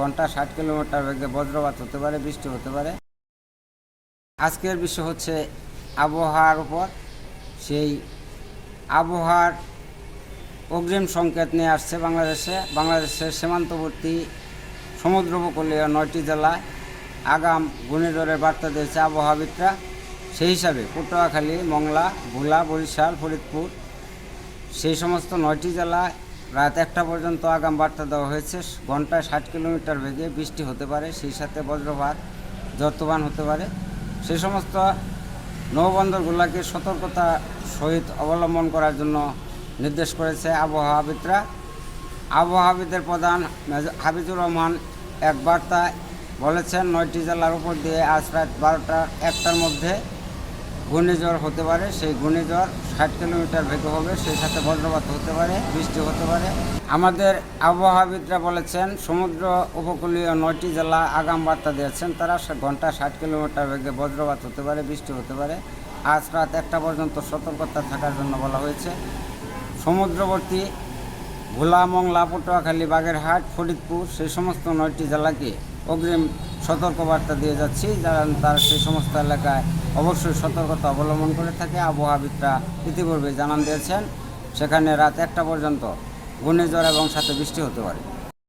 ঘণ্টা ষাট কিলোমিটার বেগে বজ্রপাত হতে পারে, বৃষ্টি হতে পারে। আজকের বিষয় হচ্ছে আবহাওয়ার উপর। সেই আবহাওয়ার অগ্রিম সংকেত নিয়ে আসছে বাংলাদেশে। বাংলাদেশের সীমান্তবর্তী সমুদ্র উপকূলীয় নয়টি জেলায় আগাম ঘূর্ণিঝড়ের বার্তা দিয়েছে আবহাওয়াবিদরা। সেই হিসাবে পটুয়াখালী, মংলা, ভোলা, বরিশাল, ফরিদপুর, সেই সমস্ত নয়টি জেলায় রাত একটা পর্যন্ত আগাম বার্তা দেওয়া হয়েছে। ঘন্টায় ষাট কিলোমিটার বেগে বৃষ্টি হতে পারে, সেই সাথে বজ্রপাত যত্তবান হতে পারে। সেই সমস্ত নৌবন্দরগুলোকে সতর্কতা সহিত অবলম্বন করার জন্য নির্দেশ করেছে আবহাওয়াবিদরা আবহাওয়াবিদের প্রধান হাবিজুর রহমান এক বার্তায় বলেছেন, নয়টি জেলার উপর দিয়ে আজ রাত বারোটা একটার মধ্যে ঘূর্ণিঝড় হতে পারে, সেই ঘূর্ণিঝড় ষাট কিলোমিটার বেগে হবে, সেই সাথে বজ্রপাত হতে পারে, বৃষ্টি হতে পারে। আমাদের আবহাওয়াবিদরা বলেছেন, সমুদ্র উপকূলীয় নয়টি জেলা আগাম বার্তা দিয়েছেন তারা ঘণ্টা ষাট কিলোমিটার বেগে বজ্রপাত হতে পারে, বৃষ্টি হতে পারে। আজ রাত একটা পর্যন্ত সতর্কতা থাকার জন্য বলা হয়েছে। সমুদ্রবর্তী ভোলা, মংলা, পটুয়াখালী, বাগেরহাট, ফরিদপুর, সেই সমস্ত নয়টি জেলাকে অগ্রিম সতর্কবার্তা দিয়ে যাচ্ছি। যারা তার সেই সমস্ত এলাকায় অবশ্যই সতর্কতা অবলম্বন করে থাকে। আবহাওয়াবিদরা ইতিপূর্বে জানান দিয়েছেন, সেখানে রাত একটা পর্যন্ত ঘূর্ণিঝড় এবং সাথে বৃষ্টি হতে পারে।